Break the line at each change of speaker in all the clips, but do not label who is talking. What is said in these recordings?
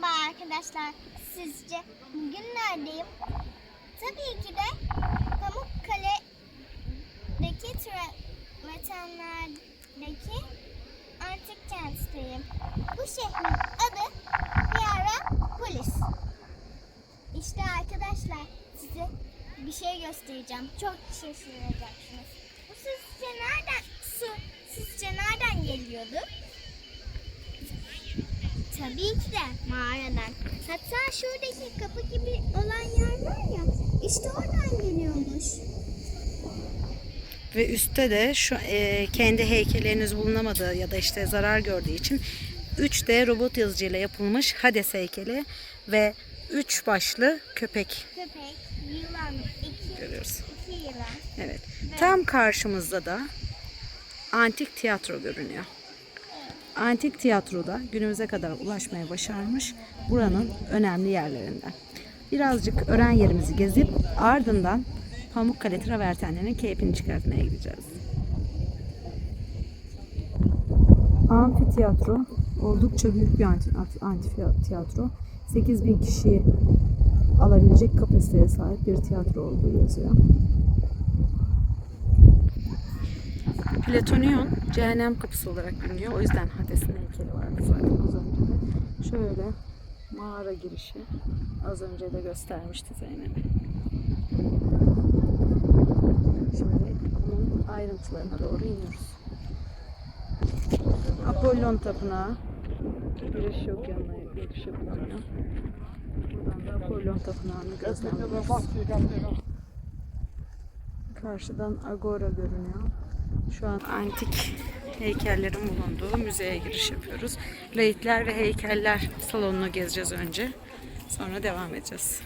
Merhaba arkadaşlar. Sizce bugün neredeyim? Tabii ki de Pamukkale'deki travertenlerdeki antik kentteyim. Bu şehrin adı Hierapolis. İşte arkadaşlar size bir şey göstereceğim. Çok şaşıracaksınız. Bu sizce nereden su sizce nereden geliyordu? Tabii ki de mağaradan. Hatta şuradaki kapı gibi olan yer var ya, işte oradan geliyormuş.
Ve üstte de şu e, kendi heykelleriniz bulunamadığı ya da işte zarar gördüğü için 3D robot yazıcıyla yapılmış Hades heykeli ve 3 başlı köpek
Köpek, yılan, iki,
görüyoruz.
iki yılan.
Evet. Tam karşımızda da antik tiyatro görünüyor. Antik tiyatroda günümüze kadar ulaşmaya başarmış buranın önemli yerlerinden. Birazcık öğren yerimizi gezip ardından Pamukkale travertenlerinin keyfini çıkartmaya gideceğiz. Amfiteyatro oldukça büyük bir amfiteyatro. 8000 kişiyi alabilecek kapasiteye sahip bir tiyatro olduğu yazıyor. Platonion cehennem kapısı olarak biliniyor. O yüzden Hades'in heykeli vardı zaten az önce de. Şöyle mağara girişi. Az önce de göstermişti Zeynep. Şimdi bunun ayrıntılarına doğru iniyoruz. Apollon Tapınağı. Giriş yok yanına giriş yapılmıyor. Buradan da Apollon Tapınağı'nı gözlemliyoruz. Karşıdan Agora görünüyor. Şu an antik heykellerin bulunduğu müzeye giriş yapıyoruz. Lahitler ve heykeller salonunu gezeceğiz önce. Sonra devam edeceğiz.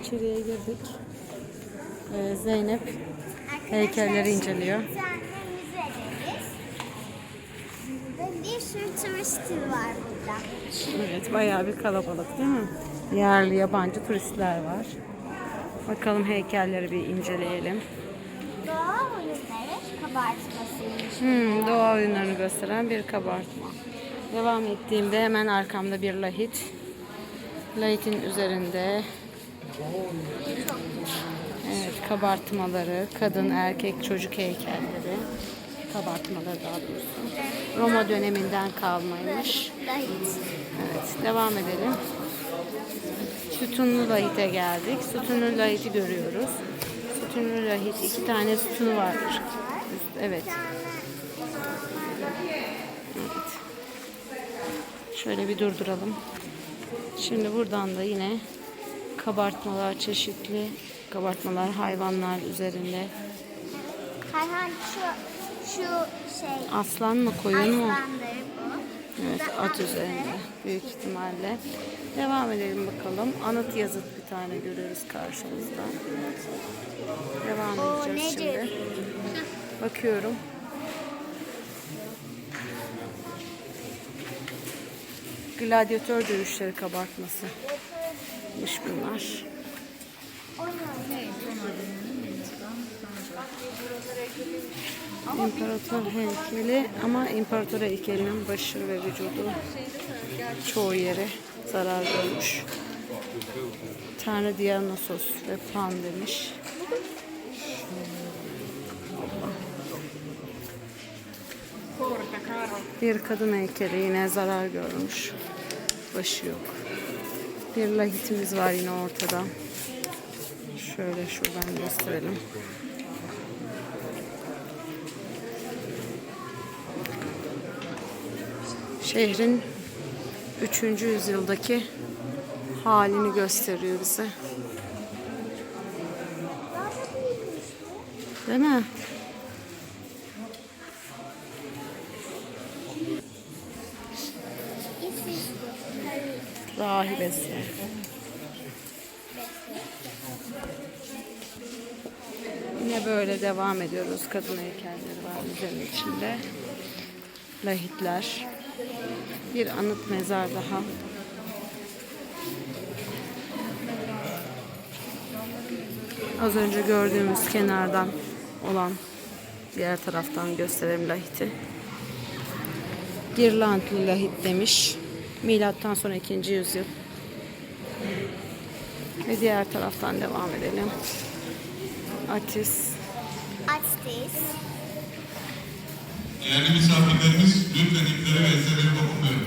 İçeriye girdik. Ee, Zeynep heykelleri inceliyor.
Bir sürü turist var burada.
Evet bayağı bir kalabalık değil mi? Yerli yabancı turistler var. Bakalım heykelleri bir inceleyelim.
Doğa oyunları kabartmasıymış.
Hmm, doğa oyunlarını gösteren bir kabartma. Devam ettiğimde hemen arkamda bir lahit. Lahitin üzerinde evet, kabartmaları, kadın, erkek, çocuk heykelleri. Kabartmaları daha doğrusu. Roma döneminden kalmaymış. Evet, devam edelim. Sütunlu lahite geldik. Sütunlu lahiti görüyoruz. Sütunlu lahit iki tane sütunu vardır. Evet. Evet. Şöyle bir durduralım. Şimdi buradan da yine kabartmalar çeşitli kabartmalar hayvanlar üzerinde.
Hayhan şu, şu şey
Aslan mı koyun mu? Evet at üzerinde büyük ihtimalle. Devam edelim bakalım. Anıt yazıt bir tane görüyoruz karşımızda. Devam edeceğiz şimdi. Bakıyorum. Gladyatör dövüşleri kabartması. Mış bunlar. İmparator heykeli ama imparator heykelinin başı ve vücudu çoğu yeri zarar görmüş. Tanrı Dionysos ve Pan demiş. Bir kadın heykeli yine zarar görmüş. Başı yok. Bir lahitimiz var yine ortada. Şöyle şuradan gösterelim. Şehrin 3. yüzyıldaki halini gösteriyor bize. Değil mi? Rahibesi. Yine böyle devam ediyoruz. Kadın heykelleri var müzenin içinde. Lahitler. Bir anıt mezar daha. Az önce gördüğümüz kenardan olan diğer taraftan gösterelim lahiti. Girlandlı lahit demiş. Milattan sonra 2. yüzyıl. Ve diğer taraftan devam edelim. Atis.
Açtayız.
Değerli misafirlerimiz lütfen ipleri ve eserleri dokunmayın.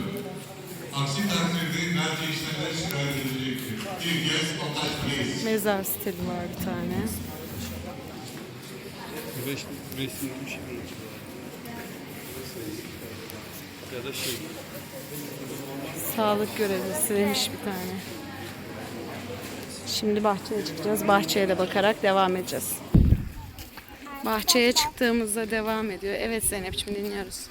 Aksi takdirde belki işlemler şikayet edilecektir. Bir guest contact please.
Mezar stili var bir tane.
Beş, beş yirmi şey Ya da şey.
Sağlık görevlisi demiş bir tane. Şimdi bahçeye çıkacağız. Bahçeye de bakarak devam edeceğiz. Bahçeye çıktığımızda devam ediyor. Evet Zeynep'ciğim dinliyoruz.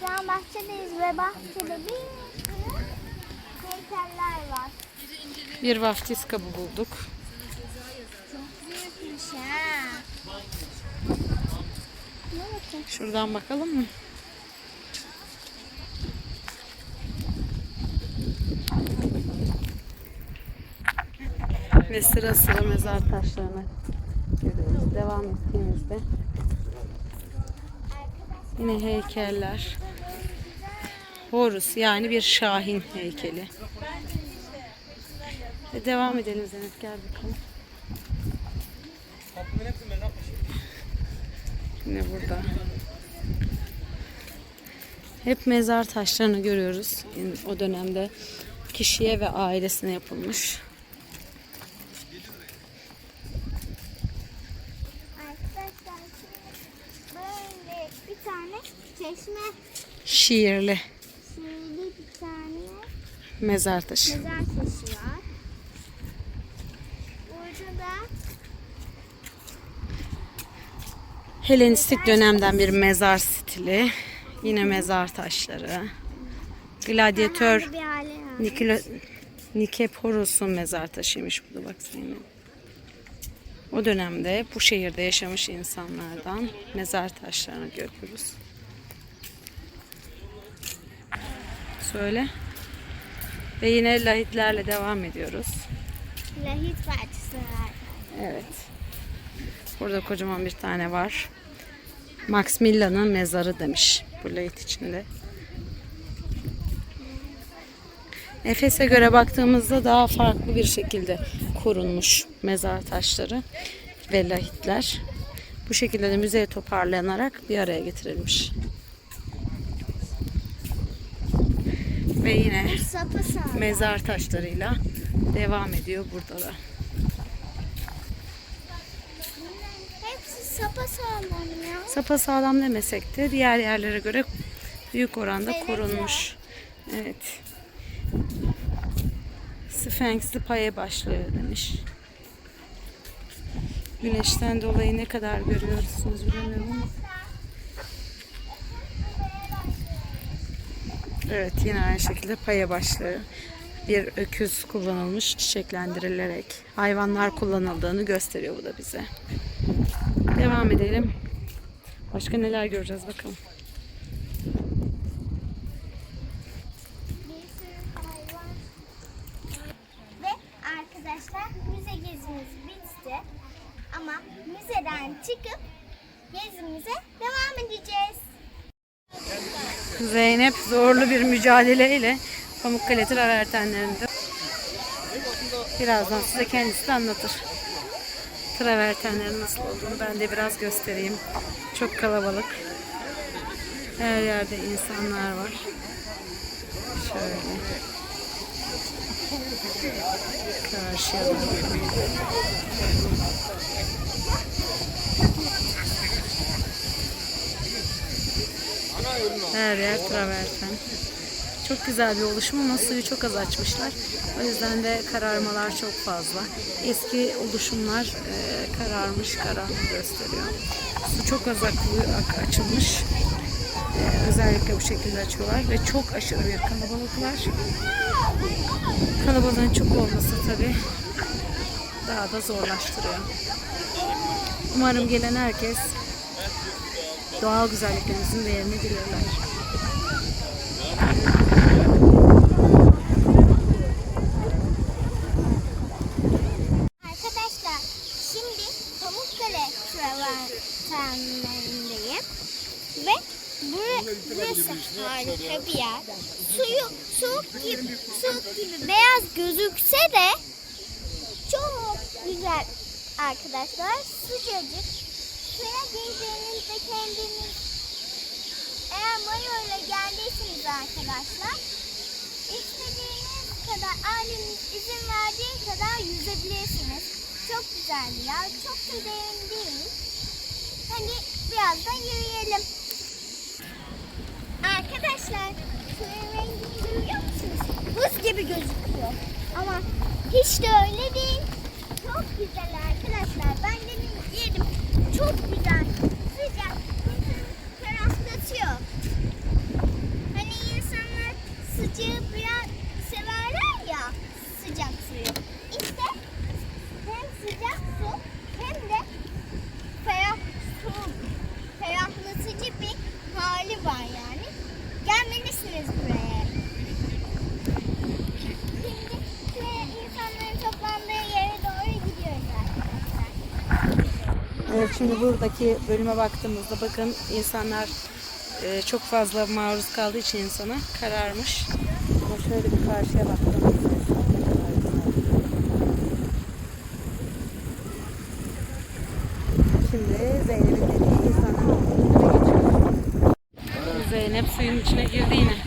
Şu an bahçedeyiz ve bahçede bir sürü heykeller var.
Bir vaftiz kabı bulduk. Şuradan bakalım mı? Ve sıra sıra mezar taşlarını görüyoruz. Devam ettiğimizde yine heykeller. Horus yani bir şahin heykeli. Ve devam edelim Zeynep gel bakalım. Yine burada. Hep mezar taşlarını görüyoruz. O dönemde kişiye ve ailesine yapılmış.
Arkadaşlar şimdi böyle bir tane çeşme
Şiirli
şiirli bir tane
mezar taşı.
mezar taşı var. Burada da
Helenistik dönemden bir mezar stili. Yine mezar taşları. Gladyatör. Nikolo, Nikeporos'un mezar taşıymış bu da bak Zeynep. O dönemde bu şehirde yaşamış insanlardan mezar taşlarını görüyoruz. Söyle. Ve yine lahitlerle devam ediyoruz.
Lahit bahçesi var.
Evet. Burada kocaman bir tane var. Max Milla'nın mezarı demiş bu lahit içinde. Efes'e göre baktığımızda daha farklı bir şekilde korunmuş mezar taşları ve lahitler. Bu şekilde de müzeye toparlanarak bir araya getirilmiş. Ve yine mezar taşlarıyla devam ediyor burada da.
Hepsi sapasağlam ya.
Sapa sağlam demesek de diğer yerlere göre büyük oranda
Evet
korunmuş. Evet. Sphinx'li paye başlığı demiş. Güneşten dolayı ne kadar görüyorsunuz bilmiyorum ama. Evet yine aynı şekilde paya başlığı. Bir öküz kullanılmış çiçeklendirilerek hayvanlar kullanıldığını gösteriyor bu da bize. Devam edelim. Başka neler göreceğiz bakalım.
Ve arkadaşlar müze gezimiz bitti. Ama müzeden çıkıp gezimize devam.
Zeynep zorlu bir mücadeleyle Pamukkale travertenlerinde. Birazdan size kendisi de anlatır. Travertenlerin nasıl olduğunu ben de biraz göstereyim. Çok kalabalık. Her yerde insanlar var. Şöyle. Karşıya doğru. Her traverten. Çok güzel bir oluşum ama suyu çok az açmışlar. O yüzden de kararmalar çok fazla. Eski oluşumlar e, kararmış, karanlık gösteriyor. Su çok az açılmış. E, özellikle bu şekilde açıyorlar ve çok aşırı bir kalabalıklar. Kalabalığın çok olması tabii daha da zorlaştırıyor. Umarım gelen herkes doğal güzelliklerimizin değerini bilirler.
Arkadaşlar şimdi Pamukkale travertenlerindeyim. Ve bur- burası harika bir yer. Suyu soğuk gibi, soğuk gibi beyaz gözükse de çok güzel arkadaşlar. Sıcacık. Suya girdiğinizde kendiniz eğer geldiyseniz arkadaşlar istediğiniz kadar aileniz izin verdiği kadar yüzebilirsiniz. Çok güzel bir yer. Çok da derin değil. Hadi biraz da yürüyelim. Arkadaşlar suyun rengini görüyor musunuz? Buz gibi gözüküyor. Ama hiç de öyle değil. Çok güzel arkadaşlar. Ben de yedim. Çok güzel. Sıcak. İnsanı ferahlatıyor. Hani insanlar sıcağı biraz severler ya sıcak suyu. İşte hem sıcak su hem de ferah su, ferahlatıcı bir hali var yani. Gelmelisiniz buraya. Şimdi şuraya insanların toplandığı yere doğru gidiyoruz arkadaşlar.
Evet şimdi buradaki bölüme baktığımızda bakın insanlar e, çok fazla maruz kaldığı için insana kararmış. Ama şöyle bir karşıya baktığımızda Şimdi Zeynep'in dediği geçiyoruz. Zeynep suyun içine girdi yine.